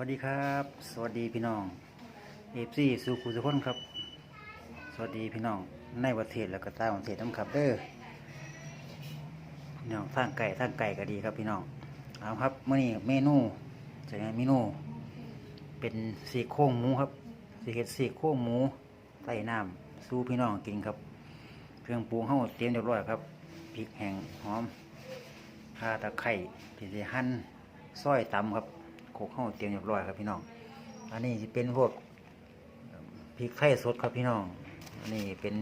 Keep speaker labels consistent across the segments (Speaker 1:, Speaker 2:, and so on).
Speaker 1: วัสดีครับ สวัสดีพี่น้องเอฟซีสุขุสุขนครับ สวัสดีพี่น้องในประเทศแล้วก็ต่างประเทศน้ำครับเด้อพี่น้องทางไก่ทางไก่ก็ดีครับพี่น้องเอาครับเมื่อนี้เมนูจะเป็นเมนู เป็นสีโครงหมูครับสีเห็ดสีโครงหมูใต้น้ำสู้พี่น้องกินครับ เครื่องปรุงเข้าเตรียมเรียบร้อยครับพริกแห้งหอมข่าตะไคร้ที่จะหั่นซอยตำครับ โขกเข้าเตรียมเรียบร้อยครับพี่น้อง อันนี้จะเป็นพวกพริกไทยสดครับพี่น้อง อันนี้เป็น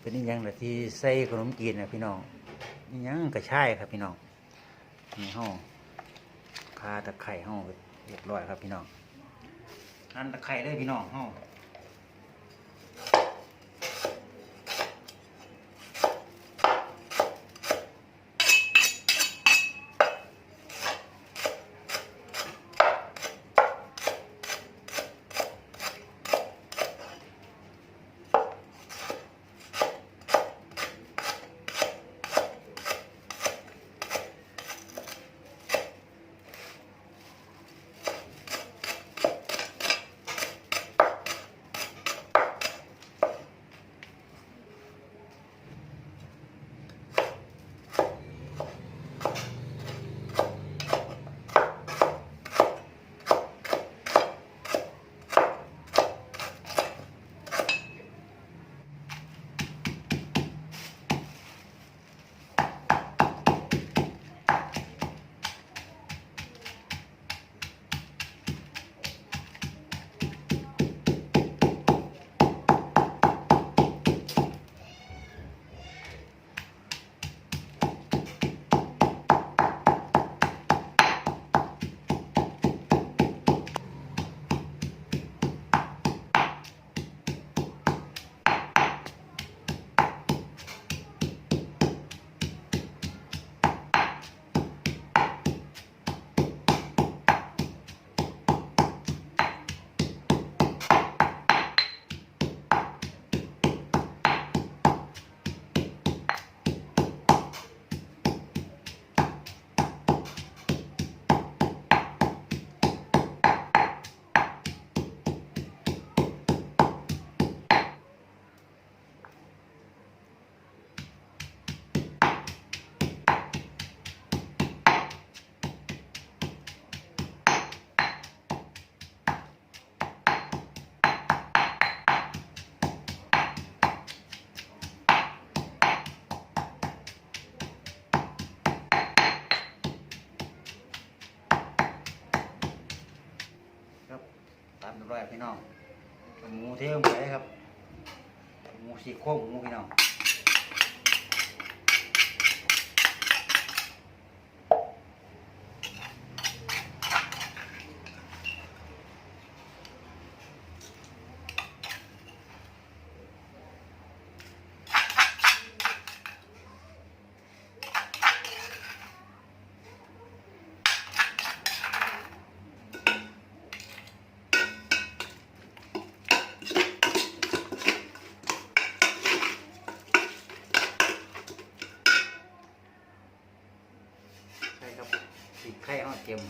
Speaker 1: เป็นอหยังแบบที่ใส่ขนมจีนนะพี่น้องอหยังกระชายครับพี่น้องนี่ห้องคาตะไคร้ห้องเรียบร้อยครับพี่น้องอันตะไคร้เลยพี่น้องห้อง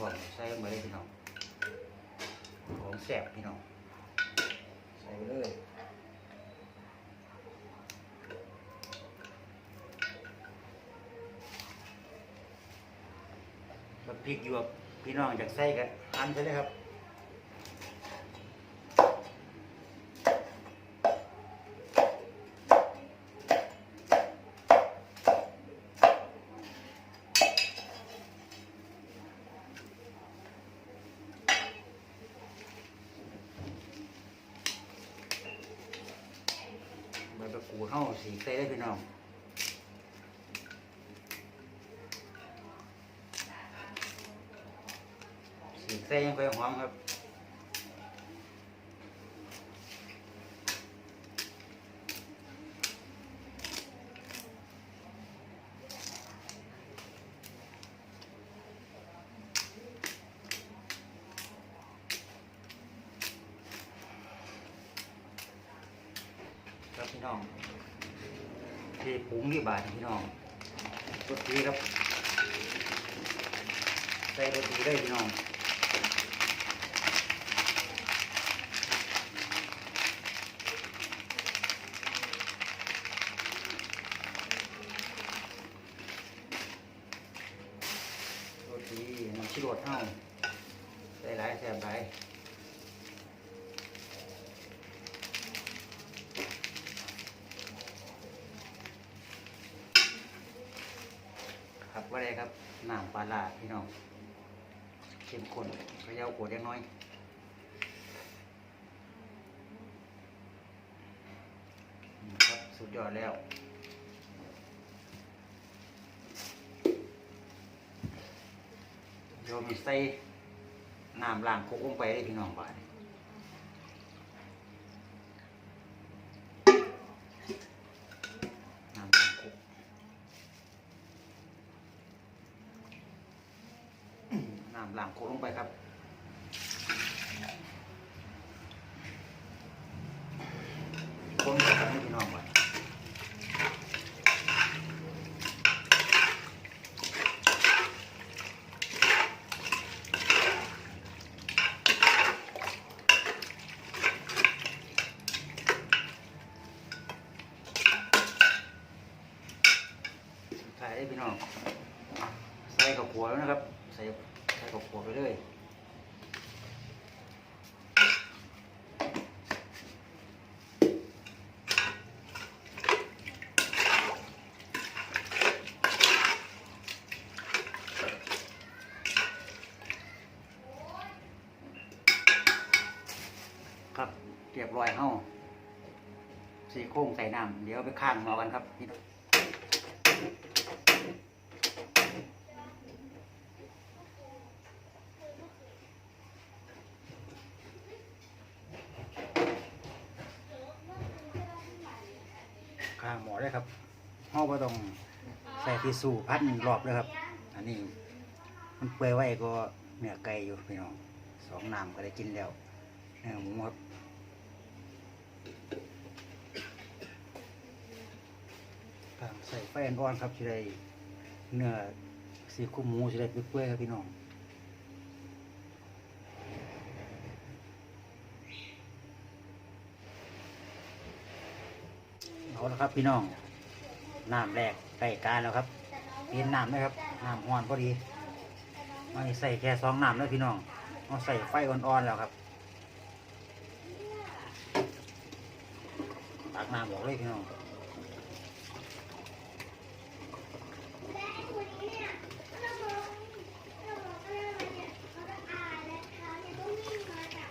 Speaker 1: ห้องเตรียมใส่ลงไปเลยพี่น้องของแสบพี่น้องใส่ไปเลยกับพริกหยวกพี่น้องจากใส่กันอันไปเลยครับ ปูเฮาสีใส่ได้พี่น้องสีใส่ยังไปหอมครับครับพี่น้อง เทผงที่บาทพี่น้องกดทีครับ ใส่รสดีเลยพี่น้องรสดีน้ำชิโรดเท่าใส่หลายแซ่บหลาย ครับว่าไรครับน้ำปลาร้าพี่น้องเข้มข้นเขย่าขวดเล็กน้อยครับสุดยอดแล้วเดี๋ยวมีใส่น้ำล้างคุกลงไปเลยพี่น้องบ้านำล้างคุก น้ำล้างคุกลงไปครับคนก่อนครับพี่น้องบ้านใส่ได้พี่น้อง ใส่กับขัวแล้วนะครับ ใส่ ใส่กับขัวไปเลยครับเรียบร้อยเฮ้าสี่โค้งใส่น้ำเดี๋ยวไปข้างมอกันครับ องข้างหมอได้ครับห้อบ่ต้องใส่ที่สู่พันรอบเลยครับ อันนี้ มันเปื่อยไว้ก็เนื้อไก่อยู่พี่น้องสองน้ำก็ได้กินแล้วเนื้อหมูครับข้างใส่ไฟอ่อนๆครับจะได้เนื้อสีคุ้มหมูจะได้เปื่อยๆครับพี่น้อง เอาละครับพี่น้องน้ำแรกใส่การแล้วครับเปลี่ยนน้ำเลยครับน้ำห้อนพอดีไม่ใส่แค่สองน้ำแล้วพี่น้องเอาใส่ไฟอ่อนๆแล้วครับตักน้ำออกเลยพี่น้อง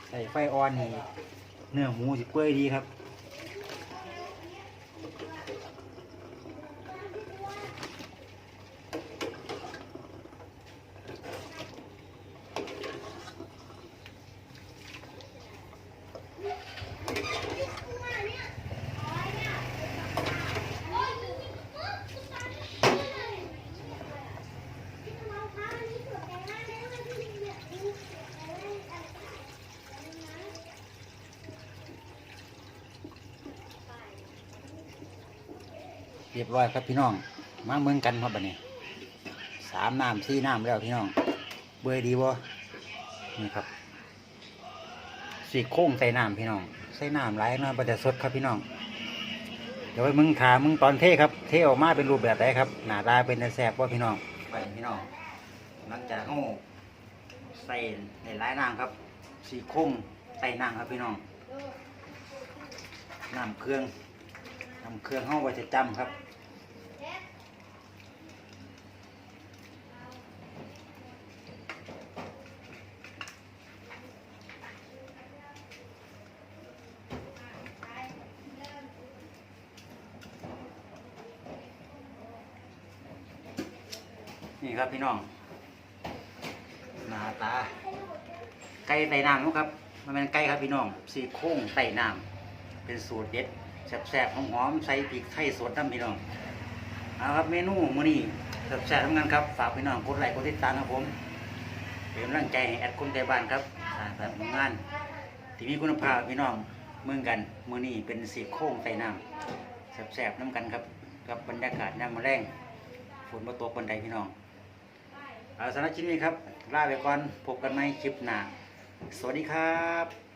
Speaker 1: ใส่ไฟอ่อนนี่เนื้อหมูสิเปื่อยดีครับ เรียบร้อยครับพี่น้อง มาเมืองกันครับบัดนี้สามน้ำสี่น้ำแล้วพี่น้อง เบื่อดีบ่นี่ครับสีโค้งใส่น้ำพี่น้อง ใส่น้ำหลน้ำประเดี๋ยวสดครับพี่น้อง เดี๋ยวไปมึงขามึงตอนเทครับ เทออกมาเป็นรูปแบบไหนครับ หน้าตาเป็นแสบว่าพี่น้อง ไปพี่น้อง หลังจากเขาใส่ในหลายน้ำครับ สีโค้งใส่น้ำครับพี่น้อง น้ำเครื่อง น้ำเครื่องเข้าไว้จะจำครับนี่ครับพี่น้องหน้าตา ไก่ไต่น้ำนะครับ มันเป็นไก่ครับพี่น้องสีโค้งไต่น้ำเป็นสูตรเด็ด แซ่บๆหอมๆใส่พริกไทยสดน้ำพี่น้องเอาครับเมนูมื้อนี้แซ่บๆทำงานครับฝากพี่น้องกดไลค์กดติดตามครับผมเป็นกำลังใจให้แอดคนใจบ้านครับสร้ารรค์งานที่มีคุณภาพพี่น้องเมืองกันมื้อนี้เป็นสีโค้งไต่น้ำแซ่บๆน้ำกันครับกับบรรยากาศน้ำมะแรงฝนมาตกบนไดพี่น้องเอาสำหรับคลิปนี้ครับลาไปก่อนพบกันในคลิปหน้าสวัสดีครับ